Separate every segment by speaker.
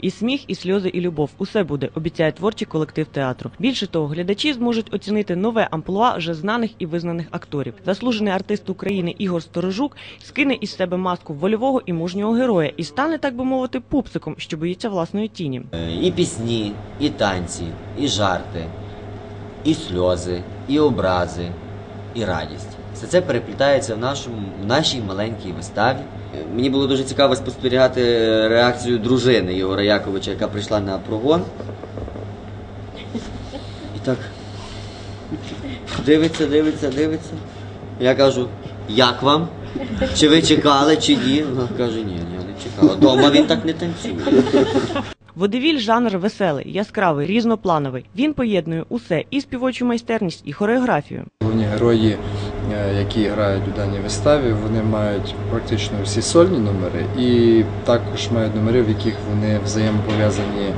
Speaker 1: І сміх, і сльози, і любов. Усе буде, обіцяє творчий колектив театру. Більше того, глядачі зможуть оцінити нове амплуа вже знаних і визнаних акторів. Заслужений артист України Ігор Сторожук скине із себе маску вольового і мужнього героя і стане, так би мовити, пупсиком, що боїться власної тіні.
Speaker 2: Е, І пісні, і танці, і жарти, і сльози, і образи, і радість. Все це переплітається в, нашому, в нашій маленькій виставі. Е, Мені було дуже цікаво спостерігати реакцію дружини Ігора Яковича, яка прийшла на прогон. І так дивиться, дивиться, дивиться. Я кажу, як вам? Чи ви чекали, чи ні? Вона каже, ні, я не чекала. Дома він так не танцює.
Speaker 1: Водевіль жанр веселий, яскравий, різноплановий. Він поєднує усе і співочу майстерність, і хореографію.
Speaker 3: Головні герої, е, які грають у даній виставі, вони мають практично всі сольні номери і також мають номери, в яких вони взаємопов'язані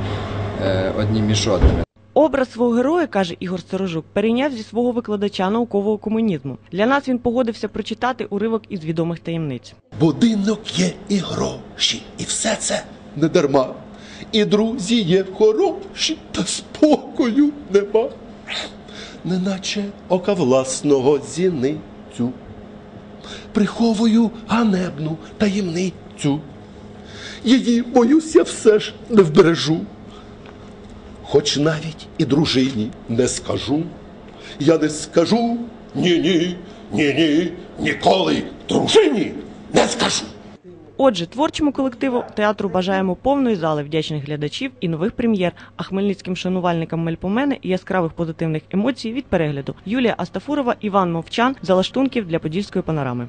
Speaker 3: е, одні між одними.
Speaker 1: Образ свого героя, каже Ігор Сторожук, перейняв зі свого викладача наукового комунізму. Для нас він погодився прочитати уривок із відомих таємниць.
Speaker 4: Будинок є і гроші, і все це не дарма. І друзі є хороші, та спокою нема. Неначе ока власного зіницю. Приховую ганебну таємницю. Її, боюся, все ж не вбережу. Хоч навіть і дружині не скажу. Я не скажу ні-ні, ні-ні, ніколи дружині не скажу.
Speaker 1: Отже, творчому колективу театру бажаємо повної зали вдячних глядачів і нових прем'єр, а хмельницьким шанувальникам мельпомени яскравих позитивних емоцій від перегляду. Юлія Астафурова, Іван Мовчан, залаштунків для подільської панорами.